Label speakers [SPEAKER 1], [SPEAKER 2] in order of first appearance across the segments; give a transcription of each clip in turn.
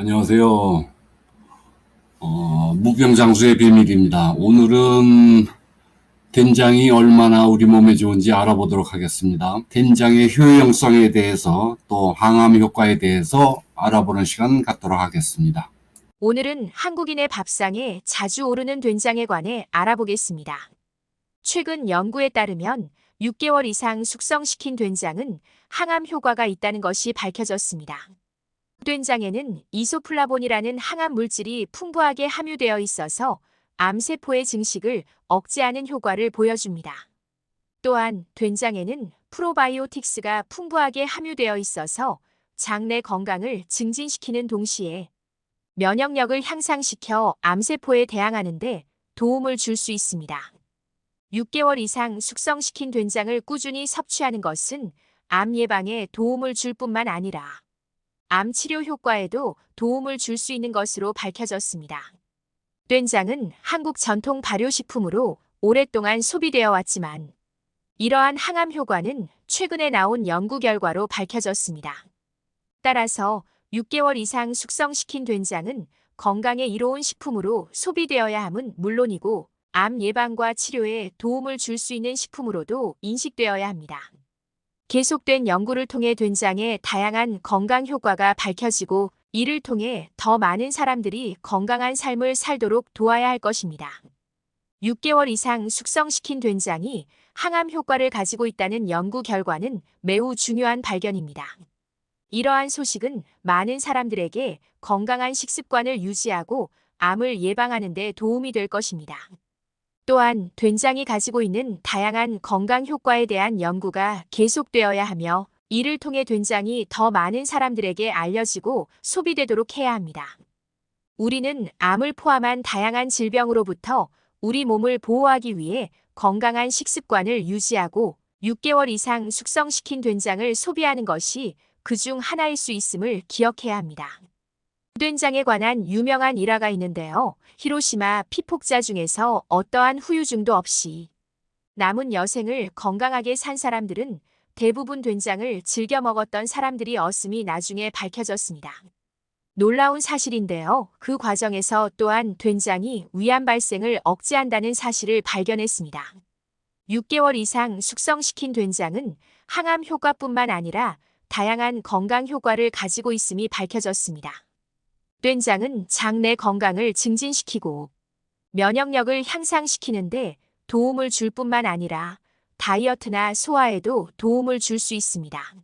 [SPEAKER 1] 안녕하세요. 어, 무병장수의 비밀입니다. 오늘은 된장이 얼마나 우리 몸에 좋은지 알아보도록 하겠습니다. 된장의 효용성에 대해서 또 항암 효과에 대해서 알아보는 시간 갖도록 하겠습니다.
[SPEAKER 2] 오늘은 한국인의 밥상에 자주 오르는 된장에 관해 알아보겠습니다. 최근 연구에 따르면 6개월 이상 숙성시킨 된장은 항암 효과가 있다는 것이 밝혀졌습니다. 된장에는 이소플라본이라는 항암 물질이 풍부하게 함유되어 있어서 암세포의 증식을 억제하는 효과를 보여줍니다. 또한 된장에는 프로바이오틱스가 풍부하게 함유되어 있어서 장내 건강을 증진시키는 동시에 면역력을 향상시켜 암세포에 대항하는 데 도움을 줄 수 있습니다. 6개월 이상 숙성시킨 된장을 꾸준히 섭취하는 것은 암 예방에 도움을 줄 뿐만 아니라 암 치료 효과에도 도움을 줄 수 있는 것으로 밝혀졌습니다. 된장은 한국 전통 발효식품으로 오랫동안 소비되어 왔지만 이러한 항암 효과는 최근에 나온 연구 결과로 밝혀졌습니다. 따라서 6개월 이상 숙성시킨 된장은 건강에 이로운 식품으로 소비되어야 함은 물론이고 암 예방과 치료에 도움을 줄 수 있는 식품으로도 인식되어야 합니다. 계속된 연구를 통해 된장의 다양한 건강 효과가 밝혀지고 이를 통해 더 많은 사람들이 건강한 삶을 살도록 도와야 할 것입니다. 6개월 이상 숙성시킨 된장이 항암 효과를 가지고 있다는 연구 결과는 매우 중요한 발견입니다. 이러한 소식은 많은 사람들에게 건강한 식습관을 유지하고 암을 예방하는 데 도움이 될 것입니다. 또한 된장이 가지고 있는 다양한 건강 효과에 대한 연구가 계속되어야 하며 이를 통해 된장이 더 많은 사람들에게 알려지고 소비되도록 해야 합니다. 우리는 암을 포함한 다양한 질병으로부터 우리 몸을 보호하기 위해 건강한 식습관을 유지하고 6개월 이상 숙성시킨 된장을 소비하는 것이 그 중 하나일 수 있음을 기억해야 합니다. 된장에 관한 유명한 일화가 있는데요. 히로시마 피폭자 중에서 어떠한 후유증도 없이 남은 여생을 건강하게 산 사람들은 대부분 된장을 즐겨 먹었던 사람들이었음이 나중에 밝혀졌습니다. 놀라운 사실인데요. 그 과정에서 또한 된장이 위암 발생을 억제한다는 사실을 발견했습니다. 6개월 이상 숙성시킨 된장은 항암 효과뿐만 아니라 다양한 건강 효과를 가지고 있음이 밝혀졌습니다. 된장은 장내 건강을 증진시키고 면역력을 향상시키는데 도움을 줄 뿐만 아니라 다이어트나 소화에도 도움을 줄 수 있습니다.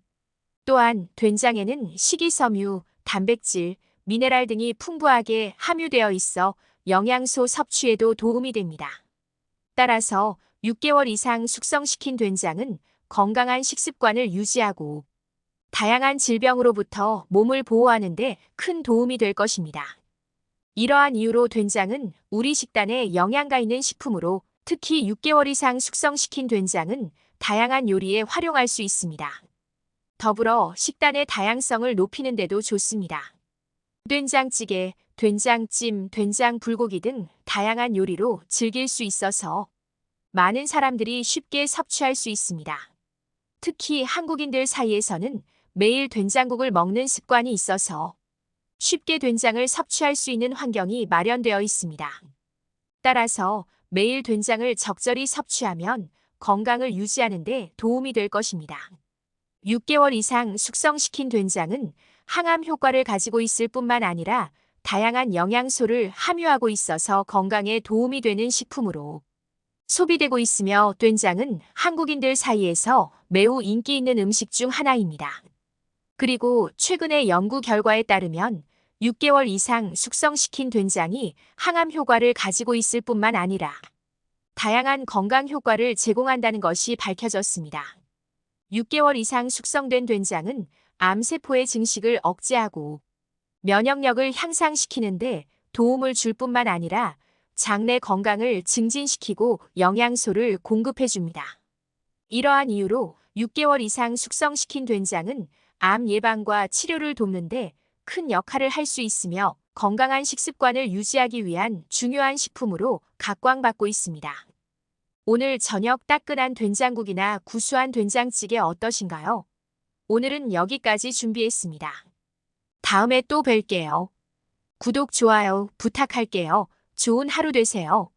[SPEAKER 2] 또한 된장에는 식이섬유, 단백질, 미네랄 등이 풍부하게 함유되어 있어 영양소 섭취에도 도움이 됩니다. 따라서 6개월 이상 숙성시킨 된장은 건강한 식습관을 유지하고 다양한 질병으로부터 몸을 보호하는데 큰 도움이 될 것입니다. 이러한 이유로 된장은 우리 식단에 영양가 있는 식품으로 특히 6개월 이상 숙성시킨 된장은 다양한 요리에 활용할 수 있습니다. 더불어 식단의 다양성을 높이는 데도 좋습니다. 된장찌개, 된장찜, 된장 불고기 등 다양한 요리로 즐길 수 있어서 많은 사람들이 쉽게 섭취할 수 있습니다. 특히 한국인들 사이에서는 매일 된장국을 먹는 습관이 있어서 쉽게 된장을 섭취할 수 있는 환경이 마련되어 있습니다. 따라서 매일 된장을 적절히 섭취하면 건강을 유지하는 데 도움이 될 것입니다. 6개월 이상 숙성시킨 된장은 항암 효과를 가지고 있을 뿐만 아니라 다양한 영양소를 함유하고 있어서 건강에 도움이 되는 식품으로 소비되고 있으며 된장은 한국인들 사이에서 매우 인기 있는 음식 중 하나입니다. 그리고 최근의 연구 결과에 따르면 6개월 이상 숙성시킨 된장이 항암 효과를 가지고 있을 뿐만 아니라 다양한 건강 효과를 제공한다는 것이 밝혀졌습니다. 6개월 이상 숙성된 된장은 암세포의 증식을 억제하고 면역력을 향상시키는데 도움을 줄 뿐만 아니라 장내 건강을 증진시키고 영양소를 공급해 줍니다. 이러한 이유로 6개월 이상 숙성시킨 된장은 암 예방과 치료를 돕는데 큰 역할을 할 수 있으며 건강한 식습관을 유지하기 위한 중요한 식품으로 각광받고 있습니다. 오늘 저녁 따끈한 된장국이나 구수한 된장찌개 어떠신가요? 오늘은 여기까지 준비했습니다. 다음에 또 뵐게요. 구독, 좋아요 부탁할게요. 좋은 하루 되세요.